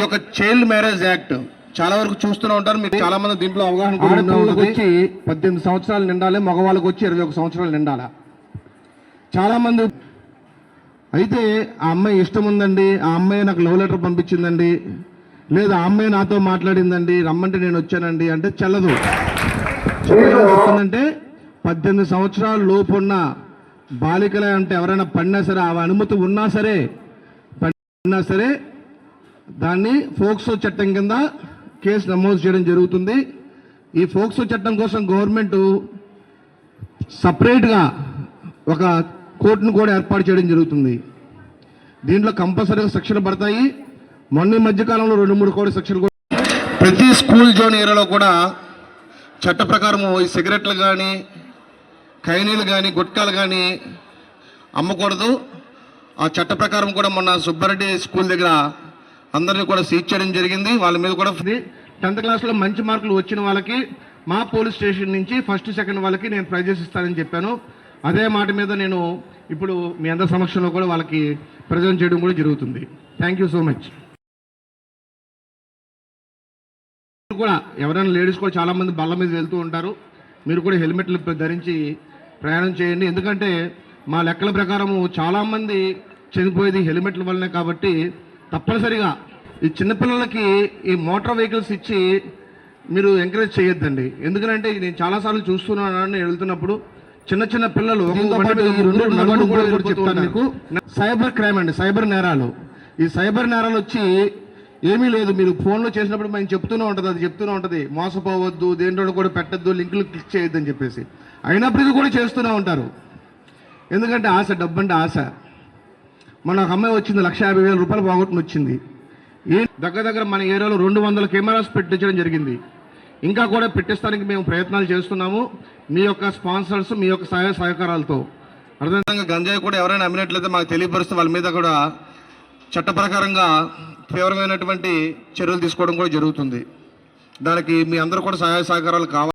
యొక్క child marriage act చాలా వరకు చూస్తూనే ఉంటారు. మీకు చాలా మంది దీంట్లో అవగాహన. వచ్చి పద్దెనిమిది సంవత్సరాలు నిండాలి మగవాళ్ళకి వచ్చి ఇరవై ఒక సంవత్సరాలు నిండాలి. చాలా మంది అయితే ఆ అమ్మాయి ఇష్టం ఉందండి ఆ అమ్మాయి నాకు లవ్ లెటర్ పంపించిందండి లేదా ఆ అమ్మాయి నాతో మాట్లాడిందండి రమ్మంటే నేను వచ్చానండి అంటే చెల్లదు. చెప్తుందంటే పద్దెనిమిది సంవత్సరాల లోపు ఉన్న బాలికలే అంటే ఎవరైనా పడినా సరే ఆ అనుమతి ఉన్నా సరే అన్నా సరే దాన్ని ఫోక్సో చట్టం కింద కేసు నమోదు చేయడం జరుగుతుంది. ఈ ఫోక్సో చట్టం కోసం గవర్నమెంట్ సపరేట్గా ఒక కోర్టును కూడా ఏర్పాటు చేయడం జరుగుతుంది. దీంట్లో కంపల్సరీగా శిక్షలు పడతాయి. మొన్న మధ్యకాలంలో రెండు మూడు కోటి శిక్షలు కూడా ప్రతి స్కూల్ జోన్ ఏరియాలో కూడా చట్ట ప్రకారము ఈ సిగరెట్లు కానీ కైనీలు కానీ గుట్కాలు కానీ అమ్మకూడదు. ఆ చట్ట ప్రకారం కూడా మొన్న సుబ్బారెడ్డి స్కూల్ దగ్గర అందరినీ కూడా సీజ్ చేయడం జరిగింది. వాళ్ళ మీద కూడా టెన్త్ క్లాస్లో మంచి మార్కులు వచ్చిన వాళ్ళకి మా పోలీస్ స్టేషన్ నుంచి ఫస్ట్ సెకండ్ వాళ్ళకి నేను ప్రైజెస్ ఇస్తానని చెప్పాను. అదే మాట మీద నేను ఇప్పుడు మీ అందరి సమక్షంలో కూడా వాళ్ళకి ప్రజెంట్ చేయడం కూడా జరుగుతుంది. థ్యాంక్ యూ సో మచ్ కూడా ఎవరైనా లేడీస్ కూడా చాలా మంది బల్ల మీద వెళ్తూ ఉంటారు. మీరు కూడా హెల్మెట్లు ధరించి ప్రయాణం చేయండి. ఎందుకంటే మా లెక్కల ప్రకారము చాలా మంది చనిపోయేది హెల్మెట్ల వల్లనే కాబట్టి తప్పనిసరిగా ఈ చిన్నపిల్లలకి ఈ మోటార్ వెహికల్స్ ఇచ్చి మీరు ఎంకరేజ్ చేయొద్దండి. ఎందుకంటే నేను చాలాసార్లు చూస్తున్నాను నేను వెళ్తున్నప్పుడు చిన్న చిన్న పిల్లలు చెప్తాను మీకు సైబర్ క్రైమ్ అండి సైబర్ నేరాలు. ఈ సైబర్ నేరాలు వచ్చి ఏమీ లేదు. మీరు ఫోన్లో చేసినప్పుడు మేము చెప్తూనే ఉంటుంది అది చెప్తూనే ఉంటుంది. మోసపోవద్దు దేంట్లో కూడా పెట్టద్దు లింకులు క్లిక్ చేయొద్దు అని చెప్పేసి. అయినప్పటికీ కూడా చేస్తూనే ఉంటారు. ఎందుకంటే ఆశ డబ్బు అంటే ఆశ. మన ఒక అమ్మాయి వచ్చింది లక్ష యాభై వేల రూపాయలు పోగొట్టుకుని వచ్చింది. ఏ దగ్గర దగ్గర మన ఏరియాలో రెండు వందల కెమెరాస్ పెట్టించడం జరిగింది. ఇంకా కూడా పెట్టిస్తానికి మేము ప్రయత్నాలు చేస్తున్నాము. మీ యొక్క స్పాన్సర్స్ మీ యొక్క సహాయ సహకారాలతో. అర్థం గంజాయి కూడా ఎవరైనా అమ్మినట్లయితే మాకు తెలియపరుస్తే వాళ్ళ మీద కూడా చట్ట ప్రకారంగా తీవ్రమైనటువంటి చర్యలు తీసుకోవడం కూడా జరుగుతుంది. దానికి మీ అందరూ కూడా సహాయ సహకారాలు కావాలి.